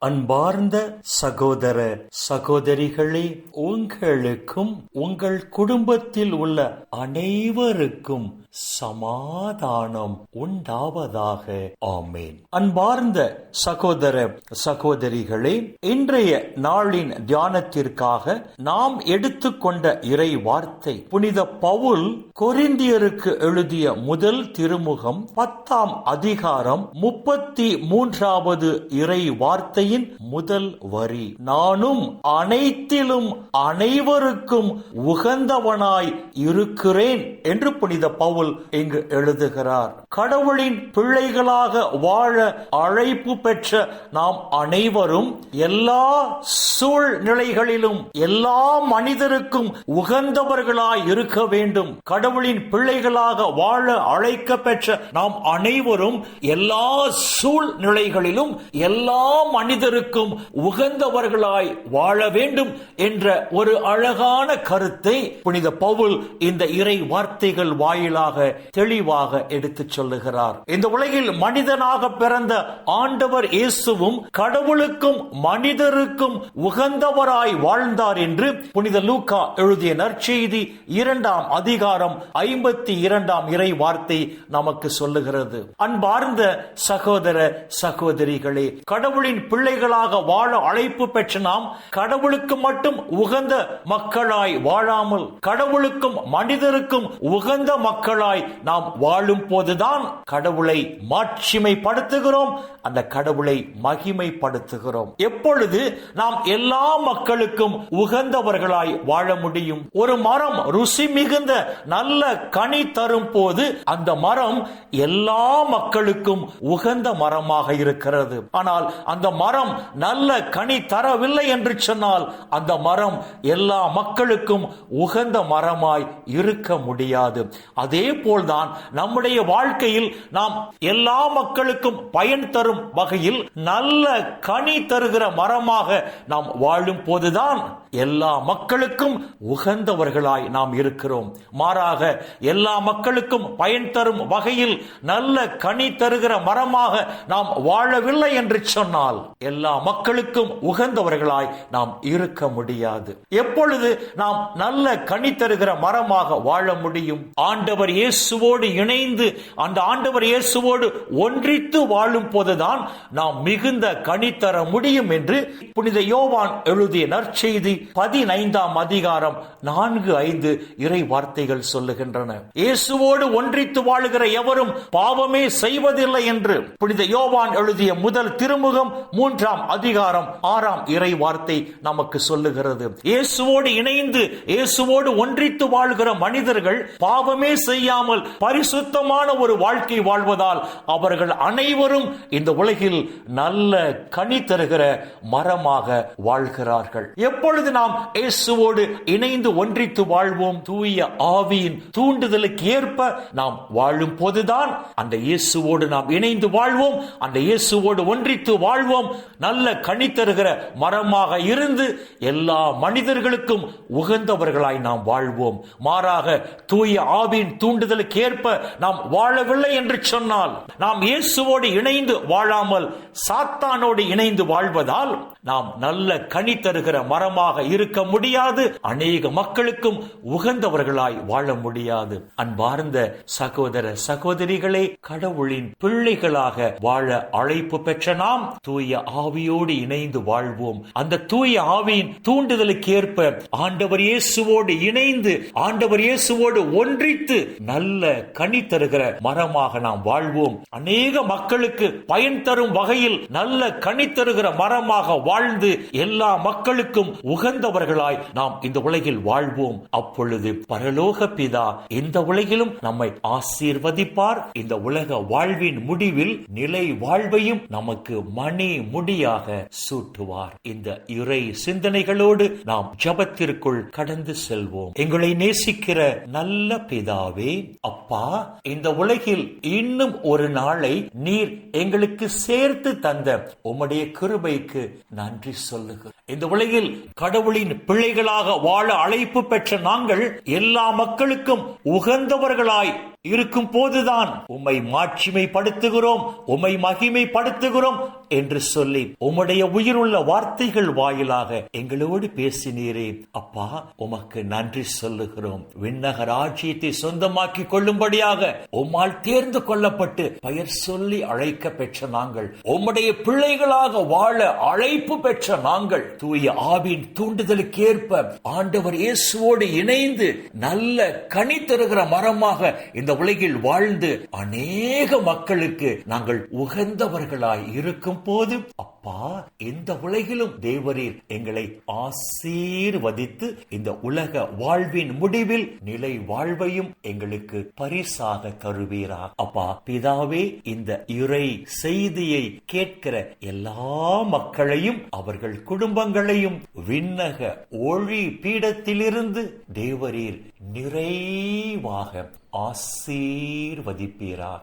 அன்பார்ந்த சகோதர சகோதரிகளே உங்களுக்கும் உங்கள் குடும்பத்தில் உள்ள அனைவருக்கும் சமாதானம் உண்டாவதாக. ஆமேன். அன்பார்ந்த சகோதர சகோதரிகளே இன்றைய நாளின் தியானத்திற்காக நாம் எடுத்துக்கொண்ட இறை வார்த்தை புனித பவுல் கொரிந்தியருக்கு எழுதிய முதல் திருமுகம் பத்தாம் அதிகாரம் முப்பத்தி மூன்றாவது இறை வார்த்தை கீதையின் முதல் வரி நானும் அனைத்திலும் அனைவருக்கும் உகந்தவனாய் இருக்கிறேன் என்று புனித பவுல் இங்கு எழுதுகிறார். கடவுளின் பிள்ளைகளாக வாழ அழைப்பு பெற்ற நாம் அனைவரும் எல்லா சூழ்நிலைகளிலும் எல்லா மனிதருக்கும் உகந்தவர்களாய் இருக்க வேண்டும். கடவுளின் பிள்ளைகளாக வாழ அழைக்க பெற்ற நாம் அனைவரும் எல்லா சூழ்நிலைகளிலும் எல்லா மனித மனிதருக்கும் உகந்தவர்களாய் வாழ வேண்டும் என்ற ஒரு அழகான கருத்தை புனித பவுல் இந்த இறை வார்த்தைகள் வாயிலாக தெளிவாக எடுத்துச் சொல்லுகிறார். இந்த உலகில் மனிதனாக பிறந்த ஆண்டவர் இயேசுவும் கடவுளுக்கும் மனிதருக்கும் உகந்தவராய் வாழ்ந்தார் என்று புனித லூக்கா எழுதிய நற்செய்தி இரண்டாம் அதிகாரம் ஐம்பத்தி இரண்டாம் இறை வார்த்தை நமக்கு சொல்லுகிறது. அன்பார்ந்த சகோதர சகோதரிகளே கடவுளின் பிள்ளைகளாக வாழ அழைப்பு பெற்ற நாம் கடவுளுக்கு மட்டும் உகந்த மக்களாய் வாழாமல் கடவுளுக்கும் மனிதருக்கும் உகந்த மக்களாய் நாம் வாழும் போதுதான் கடவுளை மாட்சிமைப்படுத்துகிறோம். அந்த கடவுளை மகிமைப்படுத்துகிறோம். எப்பொழுது நாம் எல்லா மக்களுக்கும் உகந்தவர்களாய் வாழ முடியும்? ஒரு மரம் ருசி மிகுந்த நல்ல கனி தரும் போது அந்த மரம் எல்லா மக்களுக்கும் உகந்த மரமாக இருக்கிறது. ஆனால் அந்த மரம் மரம் நல்ல கனி தரவில்லை என்று சொன்னால் அந்த மரம் எல்லா மக்களுக்கும் உகந்த மரமாய் இருக்க முடியாது. அதே போல்தான் நம்முடைய வாழ்க்கையில் நாம் எல்லா மக்களுக்கும் பயன் தரும் வகையில் நல்ல கனி தருகிற மரமாக நாம் வாழும் போதுதான் எல்லா மக்களுக்கும் உகந்தவர்களாய் நாம் இருக்கிறோம். மாறாக எல்லா மக்களுக்கும் பயன் தரும் வகையில் நல்ல கனி தருகிற மரமாக நாம் வாழவில்லை என்று சொன்னால் எல்லா மக்களுக்கும் உகந்தவர்களாய் நாம் இருக்க முடியாது. எப்பொழுது நாம் நல்ல கனி தருகிற மரமாக வாழ முடியும்? ஆண்டவர் இயேசுவோடு இணைந்து அந்த ஆண்டவர் இயேசுவோடு ஒன்றித்து வாழும் போதுதான் நாம் மிகுந்த கனி தர முடியும் என்று புனித யோவான் எழுதிய நற்செய்தி பதினைந்தாம் அதிகாரம் நான்கு ஐந்து இறை வார்த்தைகள் சொல்லுகின்றன. இயேசுவோடு ஒன்றித்து வாழுகிற எவரும் பாவமே செய்வதில்லை என்று புனித யோவான் எழுதிய முதல் திருமுகம் மூன்றாம் அதிகாரம் ஆறாம் இறை வார்த்தை நமக்கு சொல்லுகிறது. இயேசுவோடு இணைந்து இயேசுவோடு ஒன்றித்து வாழ்கிற மனிதர்கள் பாவமே செய்யாமல் பரிசுத்தமான ஒரு வாழ்க்கை வாழ்வதால் அவர்கள் அனைவரும் இந்த உலகில் நல்ல கனி தருகிற மரமாக வாழ்கிறார்கள். எப்பொழுது நாம் இயேசுவோடு இணைந்து ஒன்றித்து வாழ்வோம்? தூய ஆவியின் தூண்டுதலுக்கு ஏற்ப நாம் வாழும் போதுதான் அந்த இயேசுவோடு நாம் இணைந்து வாழ்வோம். அந்த இயேசுவோடு ஒன்றித்து வாழ்வோம். நல்ல கனி தருகிற மரமாக இருந்து எல்லா மனிதர்களுக்கும் உகந்தவர்களாய் நாம் வாழ்வோம். மாறாக தூய ஆவின் தூண்டுதலுக்கு ஏற்ப நாம் வாழவில்லை என்று சொன்னால் நாம் இயேசுவோடு இணைந்து வாழாமல் சாத்தானோடு இணைந்து வாழ்வதால் நாம் நல்ல கனி தருகிற மரமாக இருக்க முடியாது. அநேக மக்களுக்கும் உகந்தவர்களாய் வாழ முடியாது. அன்பார்ந்த சகோதர சகோதரிகளே கடவுளின் பிள்ளைகளாக வாழ அழைப்பு பெற்ற நாம் தூய ஆவியோடு இணைந்து வாழ்வோம். அந்த தூய ஆவியின் தூண்டுதலுக்கு ஏற்ப ஆண்டவர் இயேசுவோடு இணைந்து ஆண்டவர் இயேசுவோடு ஒன்றித்து நல்ல கனி தருகிற மரமாக நாம் வாழ்வோம். அநேக மக்களுக்கு பயன் தரும் வகையில் நல்ல கனி தருகிற மரமாக வாழ்ந்து எல்லா மக்களுக்கும் உகந்தவர்களாய் நாம் இந்த உலகில் வாழ்வோம். அப்பொழுது பரலோக பிதா இந்த உலகிலும் நம்மை ஆசீர்வதிப்பார். இந்த உலக வாழ்வின் முடிவில் நிலை வாழ்வையும் நமக்கு மணி முடியாக சூட்டுவார். இந்த இறை சிந்தனைகளோடு நாம் ஜபத்திற்குள் கடந்து செல்வோம். எங்களை நேசிக்கிற நல்ல பிதாவே அப்பா இந்த உலகில் இன்னும் ஒரு நாளை நீர் எங்களுக்கு சேர்த்து தந்த உம்முடைய கிருபைக்கு நன்றி சொல்லுகிறோம் இந்த உலகில் கடவுளின் பிள்ளைகளாக வாழ அழைப்பு பெற்ற நாங்கள் எல்லா மக்களுக்கும் உகந்தவர்களாய் இருக்கும் போதுதான் உம்மை மாட்சிமைப்படுத்துகிறோம் உம்மை மகிமைப்படுத்துகிறோம் என்று சொல்லி உம்முடைய உயிருள்ள வார்த்தைகள் வாயிலாக எங்களோடு பேசினீரே. அப்பா உமக்கு நன்றி சொல்லுகிறோம். விண்ணக ராஜ்யத்தை சொந்தமாக்கி கொள்ளும்படியாக உம்மால் தேர்ந்து கொள்ளப்பட்டு பெயர் சொல்லி அழைக்க பெற்ற நாங்கள் உம்முடைய பிள்ளைகளாக வாழ அழைப்பு பெற்ற நாங்கள் தூய ஆவின் தூண்டுதலுக்கேற்ப ஆண்டவர் இயேசுவோடு இணைந்து நல்ல கனி தருகிற மரமாக இந்த உலகில் வாழ்ந்து அநேக மக்களுக்கு நாங்கள் உகந்தவர்களாய் இருக்கும் போது அப்பா இந்த உலகிலும் தேவரீர் எங்களை ஆசீர்வதித்து இந்த உலக வாழ்வின் முடிவில் நிலை வாழ்வையும் எங்களுக்கு பரிசாக தருவீரா. அப்பா பிதாவே இந்த இறை செய்தியை கேட்கிற எல்லா மக்களையும் அவர்கள் குடும்பங்களையும் விண்ணக ஒளி பீடத்திலிருந்து தேவரீர் நிறைவாக ஆசீர்வதிப்பீராக.